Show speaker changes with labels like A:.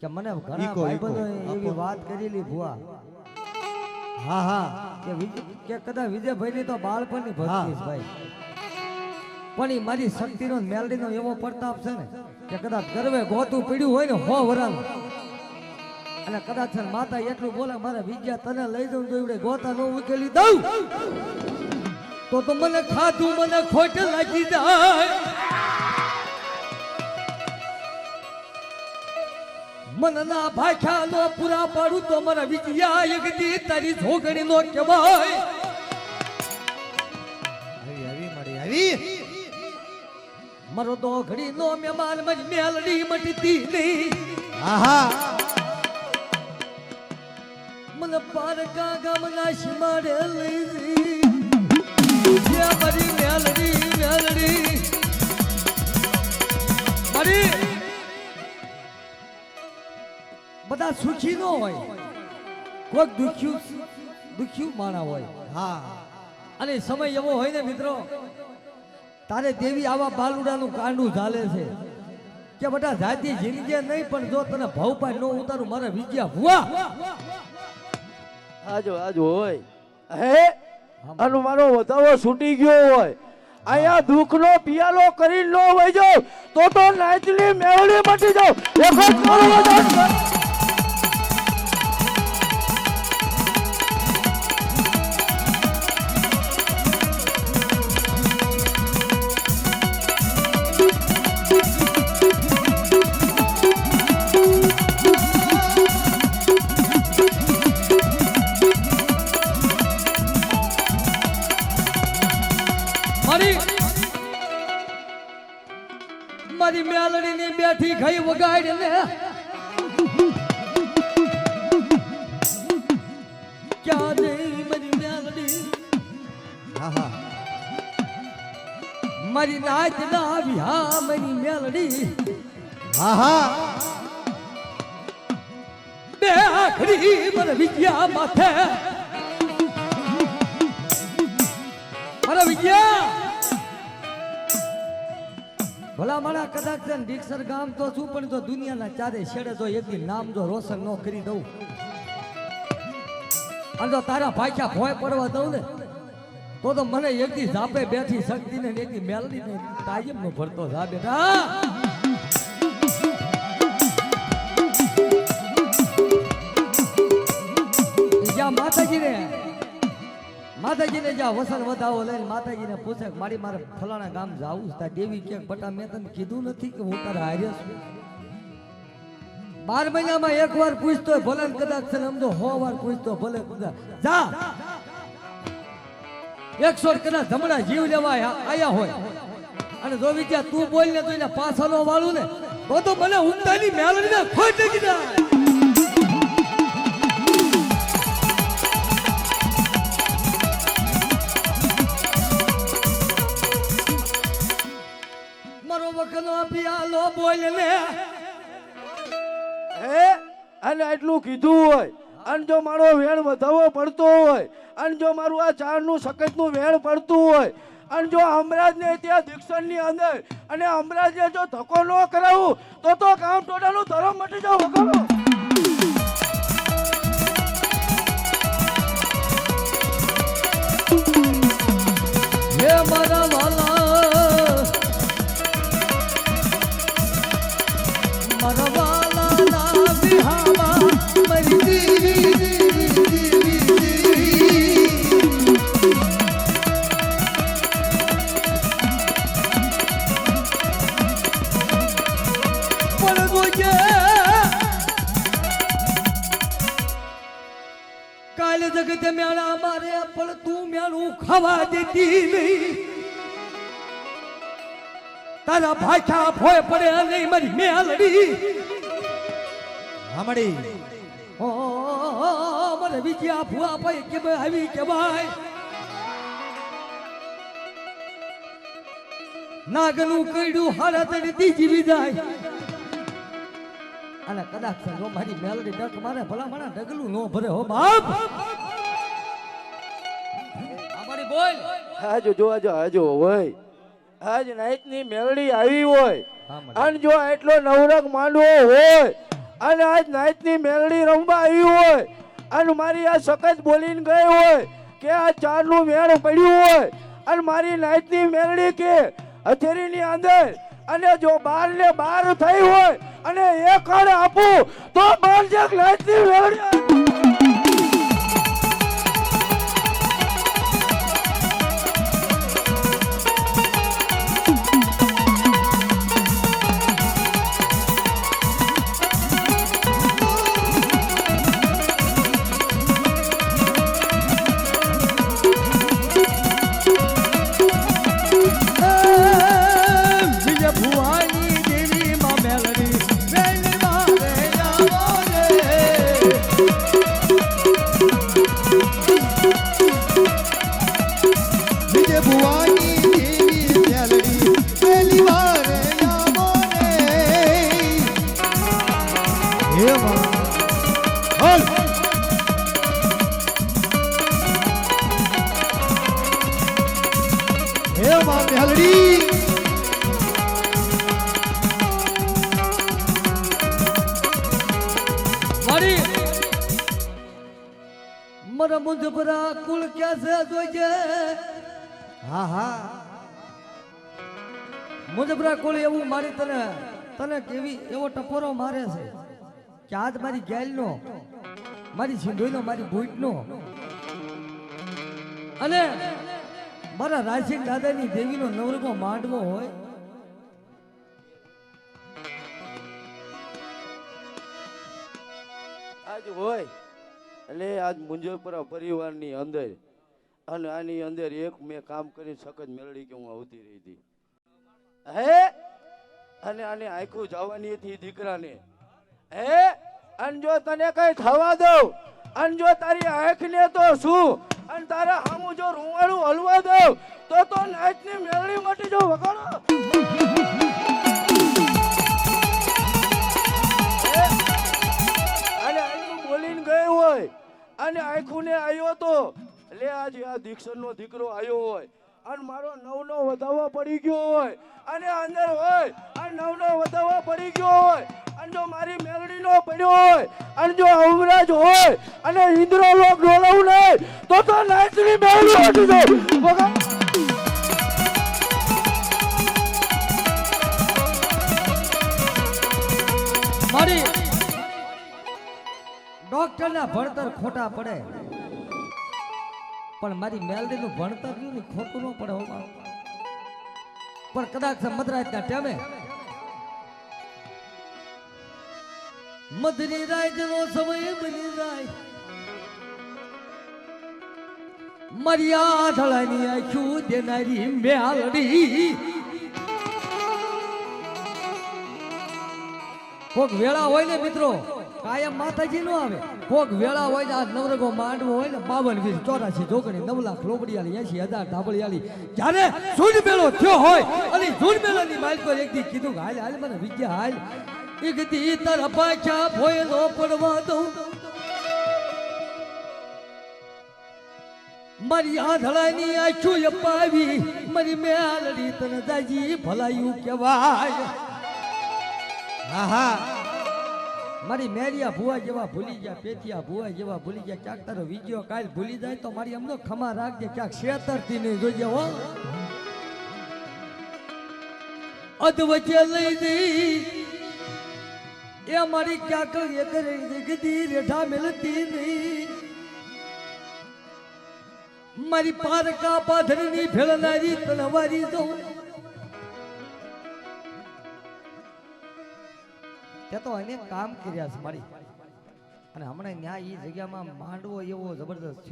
A: કે મને ઘણા
B: ભાઈબંધો
A: એવી વાત કરેલી ભુવા. હા હા. કે કે કદાચ વિજયભાઈની તો બાળપણની ભક્તિ ભાઈ. પણ એ મારી શક્તિનો મેલડીનો એવો પ્રતાપ છે ને કે કદાચ ગરવે ગોતું પીડ્યું હોય ને હો વરામ અને કદાચ માતા એટલું બોલે મારે વિજયા તને લઈ જવું જોઈએ ગોતા નો ઉકેલી દઉં. તો તો મને ખાધું મને ખોટ લાગી જાય. મનના ભાખ્યા નો પૂરા પાડું તો મારા વિજયા યગદી તારી ઝોગણી નો કેવાય
B: આવી આવી મારી આવી.
A: મારો તો ઘડી નો મહેમાન મજ મેલડી મટતી નહીં.
B: આહા.
A: મને પારકા ગામના શિમાડે લઈ સુખી ન હોય. કોઈક દુખ્યું દુખ્યું માણા હોય.
B: હા.
A: અને સમય એવો હોય ને મિત્રો તારે દેવી આવા બાલુડાનું કાંડું ચાલે છે કે બધા જાતિ જિંદગી નહીં પણ જો તને ભાવપાય ન ઉતારું મારે વિજ્યા ભુવા.
C: આજો આજો હોય. હે? અને મારો વધાવો છૂટી ગયો હોય. અહીંયા દુઃખનો પિયાલો કરી ન હોય જો તો તો નાચની મેવડી મટી જાવ
A: મેલડી ગઈ વગાડ ને ક્યાં જઈ મારી મેલડી. મારી નાચ ના વિહા મારી મેલડી.
B: આહા.
A: બે આખરી મને વિદ્યા માથે મારા કદાચ છે ગામ તો છું, પણ તો દુનિયાના ચારે છેડે તો એક નામ જો રોશન ન કરી દઉં. અને જો તારા ભાખ્યા ભોય પડવા દઉં ને, તો તો મને એક દી ઝાપે બેઠી શક્તિ ને એક દી મેલડી ને કાયમ નો ભરતો જા બેટા માતાજીને જ્યાં વસન વધાવો લઈને માતાજીને પૂછે મારી મારે ફલાણા ગામ જાવું ત્યાં દેવી ક્યાંક? બટા મેં તને કીધું નથી કે હું તારા હારે છું. બાર મહિનામાં એક વાર પૂછતો ભલે કદાચ આમ સો વાર પૂછતો ભલે કદાચ. જા. એકસો કદાચ ધમડા જીવ લેવા આયા હોય. અને જો વિદ્યા તું બોલ ને તો એને પાછળ વાળું ને. તો તો મને ઉમતાની મેળવીને ખોઈ લાગી જાય વખનો પિયાલો બોલ ને.
C: હે? અને એટલું કીધું હોય. અને જો મારો વેણ વધાવો પડતો હોય અને જો મારું આ ચારનું સકતનું વેણ પડતું હોય અને જો અમરાજને ત્યાં દીક્ષણની અંદર અને અમરાજને જો ધક્કો ન કરાવું તો તો કામ ટોટાનું ધરમ મટી જાવ વગાડો.
A: મારા વાલા નહીં તારા ભાખ્યા ભોય પડે નહીં મારી મેલડી.
B: હમડી.
A: ઓ મને વિજયા ભુઆ ભાઈ કે ભાઈ આવી કે ભાઈ. નાગનું કઈડું હારા તને દીજી વિદાય. અને કદાચ જો મારી મેલડી ડક મારે ભલા મારા ડગલું નો ભરે હો બાપ. અમારી બોલ.
C: હાજો જો આજો હાજો હોય. આજ નાઈટની મેલડી આવી હોય. અને જો એટલો નવરક માંડવો હોય અને આજ નાઈટની મેલડી રમવા આવી હોય અને મારી આ સખત બોલીને ગઈ હોય કે આ ચારનું મેળ પડ્યું હોય અને મારી નાઈટની મેલડી કે હથેરીની અંદર અને જો બાર ને બાર થઈ હોય અને એક આપું તો બાર જેક નાઈટની મેલડી
A: માં મેલડી મારી ક્યાં છે
B: હા હા.
A: મુંજપરા કુળ એવું મારી તને તને કેવી, એવો ટપોરો મારે છે. કે આજ મારી ગેલનો મારી સિંધોઈનો મારી ભૂટનો. અને મારા રાશિક દાદાની દેવીનો નવરકો માંડવો હોય.
C: આજ હોય. એટલે આજ મુંજપરા પરિવારની અંદર અને આની અંદર એક મેં કામ કરી સખત મેળડી કે હું આવતી રહી હતી. હે? અને આને આખું જવાની હતી દીકરાને. હે? અને જો તને કઈ થવા દઉં, અને જો તારી આંખ ને તો શું? અને તારા હામું જો રૂવાળું હલવા દઉં, તો તો નાચની મેળણી મટી જો વગાડો. અને આખું બોલીને ગયો હોય, અને આખું ને આવ્યો તો, લે આજે આ દીક્ષણનો દીકરો આવ્યો હોય, અને મારો નવનો વધાવો પડી ગયો હોય, અને અંદર હોય અને નવનો વધાવો પડી ગયો હોય અને જો મારી મેલડીનો પડ્યો હોય અને જો અવરાજ હોય, અને ઇન્દ્ર લોક ડોલાવું નહીં, તો તો નાચની મેલડી ઉઠી જાય મારી
A: મારી. ડોક્ટરના ભણતર ખોટા પડે. પણ મારી મેલડીનું ભણતર રહ્યું ને ખોટું ન પડે પણ કદાચ મધરાતના ટાઈમે મધની રાતનો સમય બની જાય. મર્યાદળની આધળાની દેનારી મેલડી કોક વેળા હોય ને મિત્રો, કાયમ માતાજી નો આવે. કોક વેળા હોય ને આ નવરગો માંડવો હોય ને બાવન વીસ ચોરાસી જોગણી, નવ લાખ રોબડિયાલી એસી હજાર ધાબળિયાલી જ્યારે સૂર્જ મેળો થયો હોય, અને જૂન મેળો ની માલિકો એક દી કીધું હાલ હાલ, મને વિદ્યા, હાલ. એક દી તારા પાછા ભોયલો પડવા દઉં. મારી આંધળાની આંખું અપાવી મારી મેલડી તને દાજી ભલાયું કહેવાય.
B: હા હા
A: મારી મેરિયા ભુવા જેવા ભૂલી ગયા પેથિયા ભુવા જેવા ભૂલી ગયા, ક્યાંક તારો વિજયો કાલ ભૂલી જાય તો મારી અમનો ખમા રાખજે, ક્યાંક શેતરથી નહીં જોજે હો. અધવચે લઈ દઈ એ મારી ક્યાંક એક ગદી રેઠા મિલતી નહીં. મારી પારકા પાથરની ભેળનારી તલવારી દઉં તે તો અનેક કામ કર્યા છે મારી. અને હમણાં ન્યાય એ જગ્યામાં માંડવો એવો જબરદસ્ત